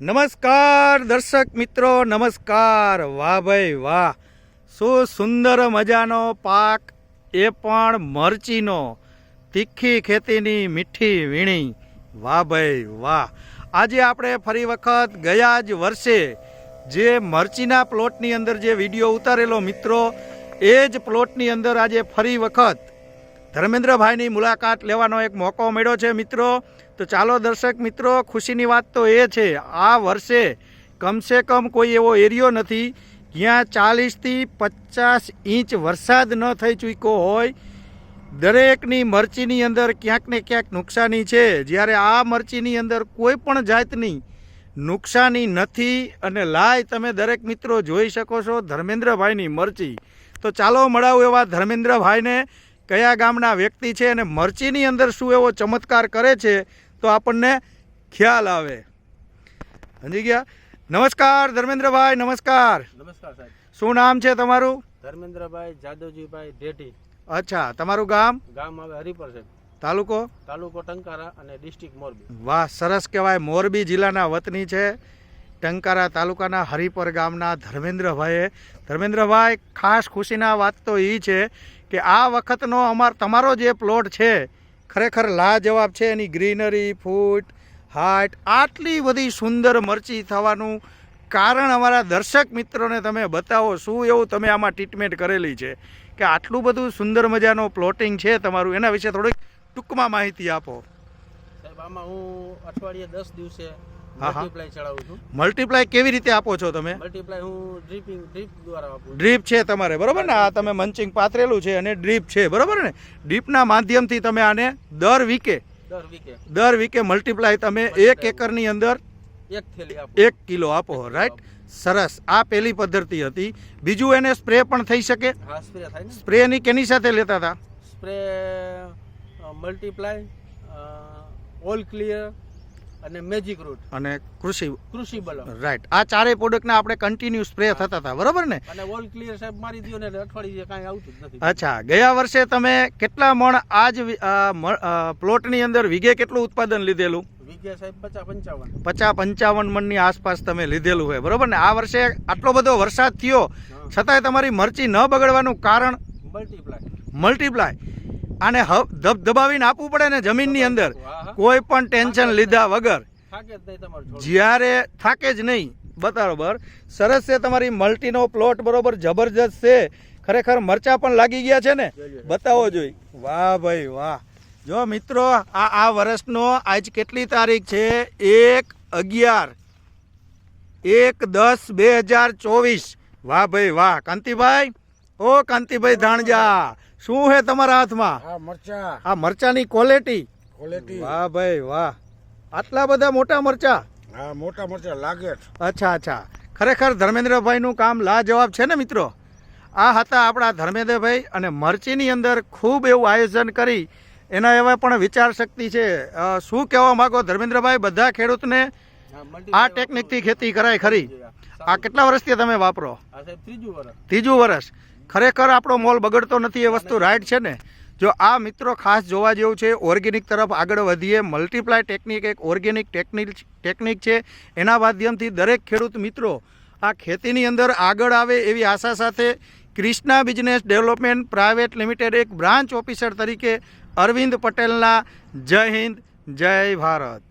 નમસ્કાર દર્શક મિત્રો, નમસ્કાર. વાહ ભાઈ વાહ. શું સુંદર મજાનો પાક, એ પણ મરચીનો. તીખી ખેતીની મીઠી વીણી. વાહ ભાઈ વાહ. આજે આપણે ફરી વખત ગયા જ વર્ષે જે મરચીના પ્લોટની અંદર જે વીડિયો ઉતારેલો મિત્રો, એ જ પ્લોટની અંદર આજે ફરી વખત ધર્મેન્દ્રભાઈની મુલાકાત લેવાનો એક મોકો મળ્યો છે, મિત્રો. તો ચાલો દર્શક મિત્રો, ખુશીની વાત તો એ છે, આ વર્ષે કમસે કમ કોઈ એવો એરિયો નથી, જ્યાં ચાલીસથી પચાસ ઇંચ વરસાદ ન થઈ ચૂક્યો હોય. દરેકની મરચીની અંદર ક્યાંક ને ક્યાંક નુકસાની છે. જ્યારે આ મરચીની અંદર કોઈ પણ જાતની નુકસાની નથી અને લાય તમે દરેક મિત્રો જોઈ શકો છો ધર્મેન્દ્રભાઈની મરચી. તો ચાલો મળાવું એવા ધર્મેન્દ્રભાઈને. કયા ગામના વ્યક્તિ છે અને મરચીની અંદર શું એવો ચમત્કાર કરે છે તો આપણને ખ્યાલ આવે. સમજી ગયા? નમસ્કાર ધર્મેન્દ્રભાઈ નમસ્કાર. નમસ્કાર સાહેબ. શું નામ છે તમારું? ધર્મેન્દ્રભાઈ જાદવજીભાઈ ઢેટી અચ્છા તમારું ગામ? ગામ આવે હરિપર છે તાલુકો? તાલુકો ટંકારા અને ડિસ્ટ્રિક્ટ મોરબી. વાહ સરસ કહેવાય. મોરબી જિલ્લાના વતની છે. ટંકારા તાલુકાના હરિપર ગામના ધર્મેન્દ્રભાઈએ. ધર્મેન્દ્રભાઈ, ખાસ ખુશીના વાત તો એ છે કે આ વખતનો અમાર તમારો જે પ્લોટ છે, ખરેખર લાજવાબ છે. એની ગ્રીનરી, ફૂટ હાર્ટ આટલી બધી સુંદર મરચી થવાનું કારણ અમારા દર્શક મિત્રોને તમે બતાવો, શું એવું તમે આમાં ટ્રીટમેન્ટ કરેલી છે? કે આટલું બધું સુંદર મજાનો પ્લોટિંગ છે તમારું, એના વિશે થોડીક ટૂંકમાં માહિતી આપો. સાહેબ, આમાં હું અઠવાડિયે દસ દિવસે. મલ્ટીપ્લાય ચડાવું છું. મલ્ટીપ્લાય કેવી રીતે આપો છો તમે? મલ્ટીપ્લાય હું ડ્રીપિંગ ડ્રીપ દ્વારા આપું ડ્રીપ છે તમારે બરોબર ને? આ તમે મંચિંગ પાથરેલું છે અને ડ્રીપ છે બરોબર ને? ડ્રીપના માધ્યમથી તમે આને દર વીકે દર વીકે. દર વીકે મલ્ટીપ્લાય તમે એક એકરની અંદર એક થેલી આપું. એક કિલો આપો રાઈટ સરસ. આ પહેલી પદ્ધતિ હતી. બીજું એને સ્પ્રે પણ થઈ શકે? હા સ્પ્રે થાય ને. સ્પ્રેની કેની સાથે લેતા હતા? સ્પ્રે મલ્ટીપ્લાય ઓલ ક્લિયર અને મેજિક રૂટ અને કૃષિ કૃષિ બલમ. રાઈટ આ ચારેય પ્રોડક્ટના આપણે કન્ટિન્યુ સ્પ્રે થતા હતા. બરોબર ને? અને ઓલ ક્લિયર સાહેબ મારી દીધો ને અઠવાડિયે કાંઈ આવતું જ નથી. અચ્છા. ગયા વર્ષે તમે કેટલા મણ આજ પ્લોટની અંદર વીઘે કેટલું ઉત્પાદન લીધેલું? પચાસ પંચાવન. મણની આસપાસ તમે લીધેલું હોય. બરોબર ને? આ વર્ષે આટલો બધો વરસાદ થયો. છતાંય તમારી મરચી ન બગડવાનું કારણ? મલ્ટીપ્લાય મલ્ટીપ્લાય આને ધબધબાવીને આપવું પડે ને જમીનની અંદર. કોઈ પણ ટેન્શન લીધા વગર. જ્યારે થાકે જ નહીં. બરાબર. સરસ છે તમારી મલ્ટીનો પ્લોટ બરોબર જબરજસ્ત છે. ખરેખર મરચા પણ લાગી ગયા છે ને. બતાવો જોઈ. વાહ ભાઈ વાહ. જો મિત્રો આ આ વર્ષનો આજ કેટલી તારીખ છે? એક અગિયાર. એક દસ બે હજાર ચોવીસ. વાહ ભાઈ વાહ. કાંતિભાઈ? ઓ કાંતિભાઈ ધાણજા. શું છે તમારા હાથમાં? આ મરચા. આ મરચાની ક્વોલિટી ક્વોલિટી. વાહ ભાઈ વાહ. આટલા બધા મોટા મરચા? હા મોટા મરચા લાગે અચ્છા અચ્છા. ખરેખર ધર્મેન્દ્રભાઈનું કામ લાજવાબ છે ને મિત્રો? આ હતા આપણા ધર્મેન્દ્રભાઈ અને મરચીની અંદર ખૂબ એવું આયોજન કરી. એના એવા પણ વિચાર શક્તિ છે. શું કહેવા માંગો ધર્મેન્દ્રભાઈ? બધા ખેડૂતને આ ટેકનિકથી ખેતી કરાય ખરી. આ કેટલા વર્ષથી તમે વાપરો? ત્રીજું વર્ષ. ત્રીજું વર્ષ. ખરેખર આપણો મોલ બગડતો નથી એ વસ્તુ રાઈટ છે ને. જો આ મિત્રો ખાસ જોવા જેવું છે, ઓર્ગેનિક તરફ આગળ વધીએ મલ્ટીપ્લાય ટેકનિક એક ઓર્ગેનિક ટેકનિક ટેકનિક છે. એના માધ્યમથી દરેક ખેડૂત મિત્રો આ ખેતીની અંદર આગળ આવે એવી આશા સાથે Krishna business development private limited એક બ્રાન્ચ ઓફિસર તરીકે અરવિંદ પટેલના જય હિન્દ, જય ભારત.